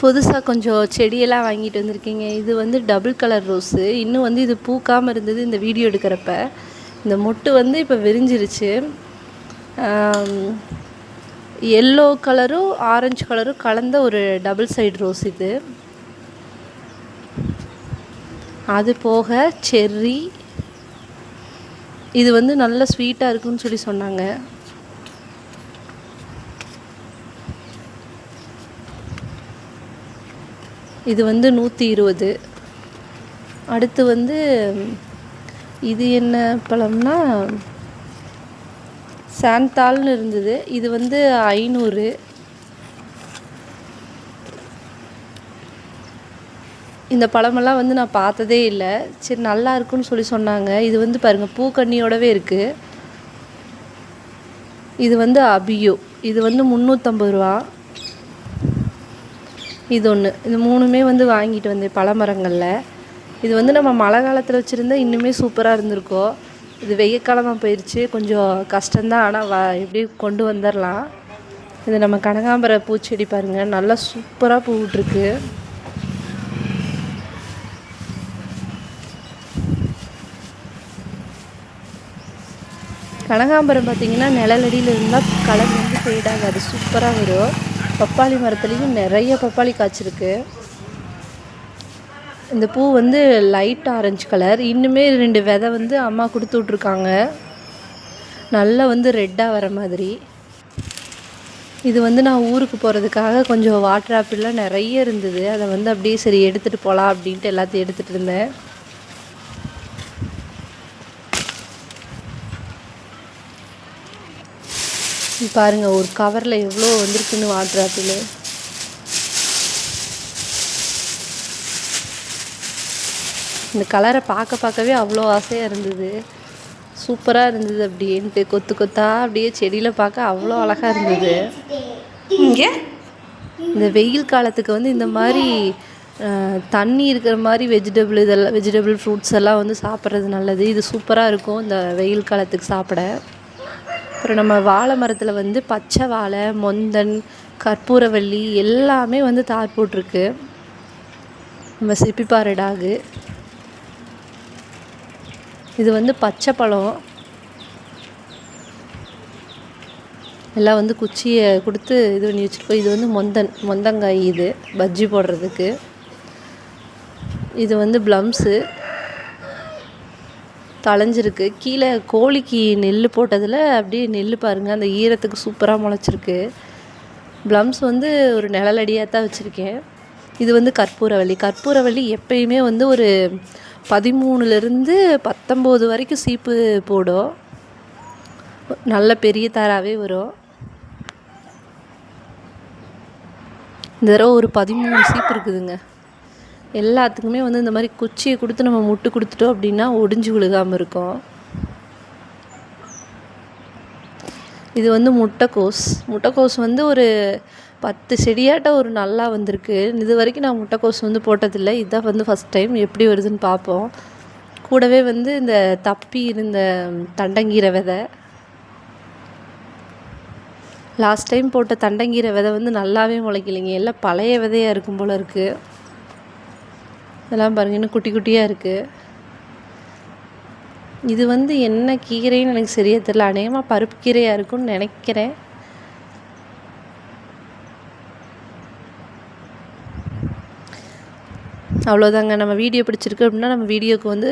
புதுசாக கொஞ்சம் செடியெல்லாம் வாங்கிட்டு வந்திருக்கீங்க. இது வந்து டபுள் கலர் ரோஸு இன்னும் வந்து இது பூக்காமல் இருந்தது இந்த வீடியோ எடுக்கிறப்ப. இந்த மொட்டு வந்து இப்போ விரிஞ்சிருச்சு. எல்லோ கலரும் ஆரஞ்சு கலரும் கலந்த ஒரு டபுள் சைடு ரோஸ் இது. அது போக செர்ரி இது வந்து நல்ல ஸ்வீட்டாக இருக்குன்னு சொல்லி சொன்னாங்க. இது வந்து நூற்றி இருபது. அடுத்து வந்து இது என்ன பழம்னா சாந்தால்னு இருந்தது. இது வந்து ஐநூறு. இந்த பழமெல்லாம் வந்து நான் பார்த்ததே இல்லை. சரி நல்லா இருக்குன்னு சொல்லி சொன்னாங்க. இது வந்து பாருங்கள் பூக்கண்ணியோடவே இருக்குது இது வந்து அபியோ. இது வந்து முந்நூற்றம்பது ரூபா. இது ஒன்று இது மூணுமே வந்து வாங்கிட்டு வந்து பழமரங்களில் இது வந்து நம்ம மழை காலத்தில் வச்சுருந்தா இன்னுமே சூப்பராக இருந்திருக்கோம் இது வெய்ய காலமாக போயிடுச்சு கொஞ்சம் கஷ்டம்தான். ஆனால் வ எப்படி கொண்டு வந்துடலாம் இது நம்ம கனகாம்பர பூச்செடி பாருங்கள் நல்லா சூப்பராக பூ விட்ருக்கு கனகாம்பரம் பார்த்திங்கன்னா நிழலடியில் இருந்தால் கலர் வந்து ஃபேடாகாது சூப்பராக வரும். பப்பாளி மரத்துலேயும் நிறைய பப்பாளி காய்ச்சிருக்கு. இந்த பூ வந்து லைட் ஆரஞ்சு கலர் இன்னுமே ரெண்டு விதை வந்து அம்மா கொடுத்து விட்ருக்காங்க நல்லா வந்து ரெட்டாக வர மாதிரி. இது வந்து நான் ஊருக்கு போகிறதுக்காக கொஞ்சம் வாட்டர் ஆப்பிள்லாம் நிறைய இருந்தது. அதை வந்து அப்படியே சரி எடுத்துகிட்டு போகலாம் அப்படின்ட்டு எல்லாத்தையும் எடுத்துகிட்டு இருந்தேன். பாருங்கள் ஒரு கவரில் எவ்வளோ வந்திருக்குன்னு வாட்டர் ஆப்பிள் இந்த கலரை பார்க்க பார்க்கவே அவ்வளோ ஆசையாக இருந்தது. சூப்பராக இருந்தது அப்படின்ட்டு கொத்து கொத்தா அப்படியே செடியில் பார்க்க அவ்வளோ அழகாக இருந்தது. இங்கே? இந்த வெயில் காலத்துக்கு வந்து இந்த மாதிரி தண்ணி இருக்கிற மாதிரி வெஜிடபிள் இதெல்லாம் வெஜிடபிள் ஃப்ரூட்ஸ் எல்லாம் வந்து சாப்பிட்றது நல்லது. இது சூப்பராக இருக்கும் இந்த வெயில் காலத்துக்கு சாப்பிட. அப்புறம் நம்ம வாழை மரத்தில் வந்து பச்சை வாழை மொந்தன் கற்பூரவள்ளி எல்லாமே வந்து தார் போட்டிருக்கு. நம்ம சிப்பிப்பாறை டாகு. இது வந்து பச்சை பழம். எல்லாம் வந்து குச்சியை கொடுத்து இது பண்ணி வச்சுருக்கோம். இது வந்து மொந்தன் மொந்தங்காய் இது பஜ்ஜி போடுறதுக்கு. இது வந்து ப்ளம்ஸு. தளைஞ்சிருக்கு கீழே கோழிக்கு நெல் போட்டதில் அப்படியே நெல் பாருங்கள் அந்த ஈரத்துக்கு சூப்பராக முளைச்சிருக்கு. ப்ளம்ஸ் வந்து ஒரு நிழலடியாக தான் வச்சுருக்கேன். இது வந்து கற்பூரவள்ளி. கற்பூரவள்ளி எப்பயுமே வந்து ஒரு பதிமூணுலேருந்து பத்தொம்போது வரைக்கும் சீப்பு போடும். நல்ல பெரிய தாராகவே வரும். இந்த தடவை ஒரு பதிமூணு சீப்பு இருக்குதுங்க. எல்லாத்துக்குமே வந்து இந்த மாதிரி குச்சியை கொடுத்து நம்ம முட்டு கொடுத்துட்டோம் அப்படின்னா ஒடிஞ்சு விழுகாமல் இருக்கும். இது வந்து முட்டைக்கோஸ். முட்டைக்கோஸ் வந்து ஒரு பத்து செடியாட்ட ஒரு நல்லா வந்திருக்கு. இது வரைக்கும் நான் முட்டைக்கோஸ் வந்து போட்டதில்லை. இதுதான் வந்து ஃபஸ்ட் டைம் எப்படி வருதுன்னு பார்ப்போம் கூடவே வந்து இந்த தப்பி இருந்த தண்டங்கீரை விதை. லாஸ்ட் டைம் போட்ட தண்டங்கீரை விதை வந்து நல்லாவே முளைக்கலைங்க. எல்லாம் பழைய விதையாக இருக்கும் போல் இருக்குது இதெல்லாம் பாருங்கள் இன்னும் குட்டி குட்டியாக இருக்குது இது வந்து என்ன கீரைன்னு எனக்கு சரியாக தெரில அநேகமாக பருப்பு கீரையாக இருக்கும்னு நினைக்கிறேன். அவ்வளோதாங்க நம்ம வீடியோ பிடிச்சிருக்கு அப்படின்னா நம்ம வீடியோக்கு வந்து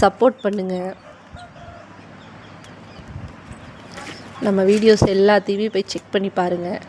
சப்போர்ட் பண்ணுங்கள் நம்ம வீடியோஸ் எல்லாத்தையுமே போய் செக் பண்ணி பாருங்கள்